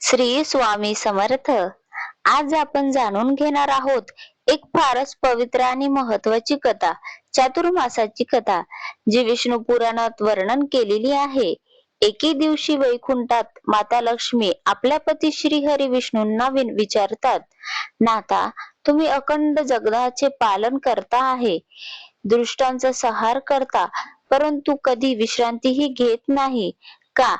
श्री स्वामी समर्थ. आज आपण जाणून घेणार आहोत एक फारच पवित्र आणि महत्वाची कथा चातुर्मासाची कथा जी विष्णू पुराणात वर्णन केलेली आहे. एके दिवशी वैकुंठात माता लक्ष्मी आपल्या पती श्री हरी विष्णूंना विचारतात नाथा तुम्ही अखंड जगदाचे पालन करता आहे. दृष्टांचा सहार करता परंतु कधी विश्रांतीही घेत नाही. का?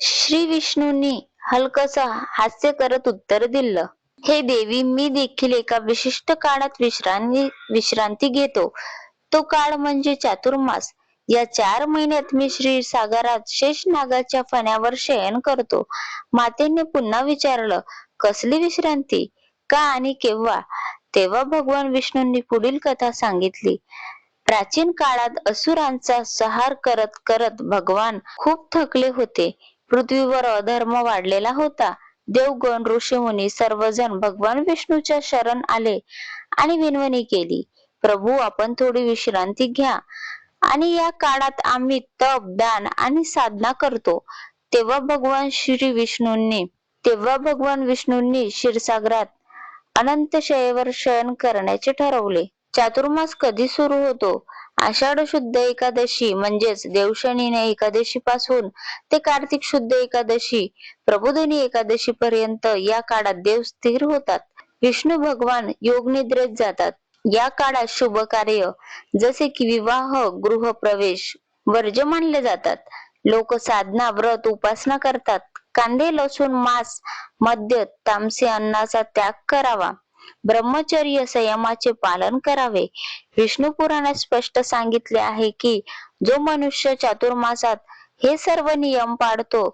श्री विष्णूंनी हलकस हास्य करत उत्तर दिलं. हे देवी मी देखील एका विशिष्ट काळात विश्रांती विश्रांती घेतो. तो काळ म्हणजे चातुर्मास. या चार महिन्यात मी श्री सागरात शेष नागाच्या फण्यावर शयन करतो. मातेने पुन्हा विचारलं कसली विश्रांती? का आणि केव्हा? तेव्हा भगवान विष्णूंनी पुढील कथा सांगितली. प्राचीन काळात असुरांचा संहार करत करत भगवान खूप थकले होते. पृथ्वीवर अधर्म वाढलेला होता. देवगण ऋषीमुनी सर्वजण भगवान विष्णूच्या शरण आले आणि विनवणी केली प्रभू आपण थोडी विश्रांती घ्या. आणि या काळात आम्ही तप दान आणि साधना करतो. तेव्हा भगवान श्री विष्णूंनी तेव्हा भगवान विष्णूंनी क्षीरसागरात अनंत शयेवर शयन करण्याचे ठरवले. चातुर्मास कधी सुरू होतो? आषाढ शुद्ध एकादशी म्हणजेच देवशनीने एकादशी पासून ते कार्तिक शुद्ध एकादशी प्रबोधिनी एकादशी पर्यंत या काळात देव स्थिर होतात. विष्णू भगवान योग निद्रेत जातात. या काळात शुभ कार्य जसे की विवाह गृहप्रवेश वर्ज मानले जातात. लोक साधना व्रत उपासना करतात. कांदे लसूण मांस मद्य तामसी अन्नाचा त्याग करावा. ब्रह्मचर्य संयमाचे पालन करावे. विष्णू पुराणात स्पष्ट सांगितले आहे की जो मनुष्य चातुर्मासात हे सर्व नियम पाळतो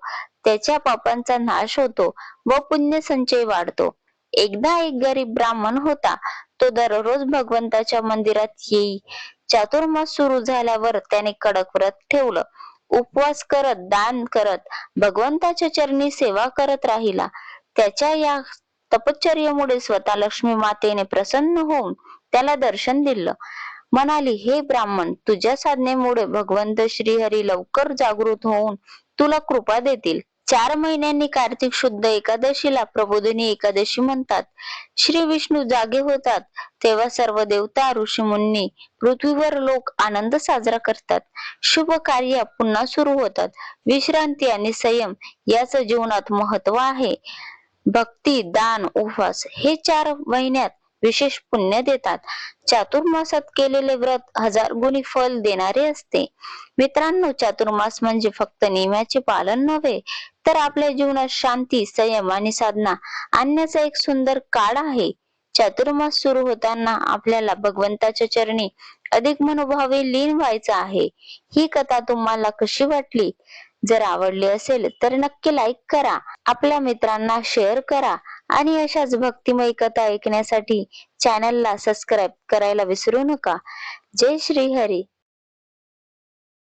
त्याच्या पापांचा नाश होतो व पुण्य संचय वाढतो. एकदा एक गरीब ब्राह्मण होता तो दररोज भगवंताच्या मंदिरात येई चातुर्मास सुरू झाल्यावर त्याने कडक व्रत ठेवलं. उपवास करत दान करत भगवंताच्या चरणी सेवा करत राहिला. त्याच्या या तपश्चर्यामुळे स्वतः लक्ष्मी मातेने प्रसन्न होऊन त्याला दर्शन दिलं. म्हणाली हे ब्राह्मण तुझ्या साधनेमुळे भगवंत श्रीहरी लवकर जागृत होऊन तुला कृपा देतील. चार महिन्यांनी कार्तिक शुद्ध एकादशीला प्रबोधिनी एकादशी म्हणतात. श्री विष्णू जागे होतात. तेव्हा सर्व देवता ऋषीमुनी पृथ्वीवर लोक आनंद साजरा करतात. शुभ कार्य पुन्हा सुरू होतात. विश्रांती आणि संयम याच जीवनात महत्त्व आहे. भक्ती दान उपवास हे चार महिन्यात विशेष पुण्य देतात. चातुर्मासात केलेले व्रत हजार गुणी फल देणारे असते. मित्रांनो चातुर्मास म्हणजे फक्त नियमाचे पालन नव्हे तर आपल्या जीवनात शांती संयम आणि साधना आणण्याचा एक सुंदर काळ आहे. चातुर्मास सुरू होताना आपल्याला भगवंताच्या चरणी अधिक मनोभावे लीन व्हायचं आहे. ही कथा तुम्हाला कशी वाटली? जर आवडली असेल तर नक्की लाईक करा. आपल्या मित्रांना शेअर करा आणि अशाच भक्तिमय कथा ऐकण्यासाठी चॅनलला सबस्क्राईब करायला विसरू नका. जय श्री हरी.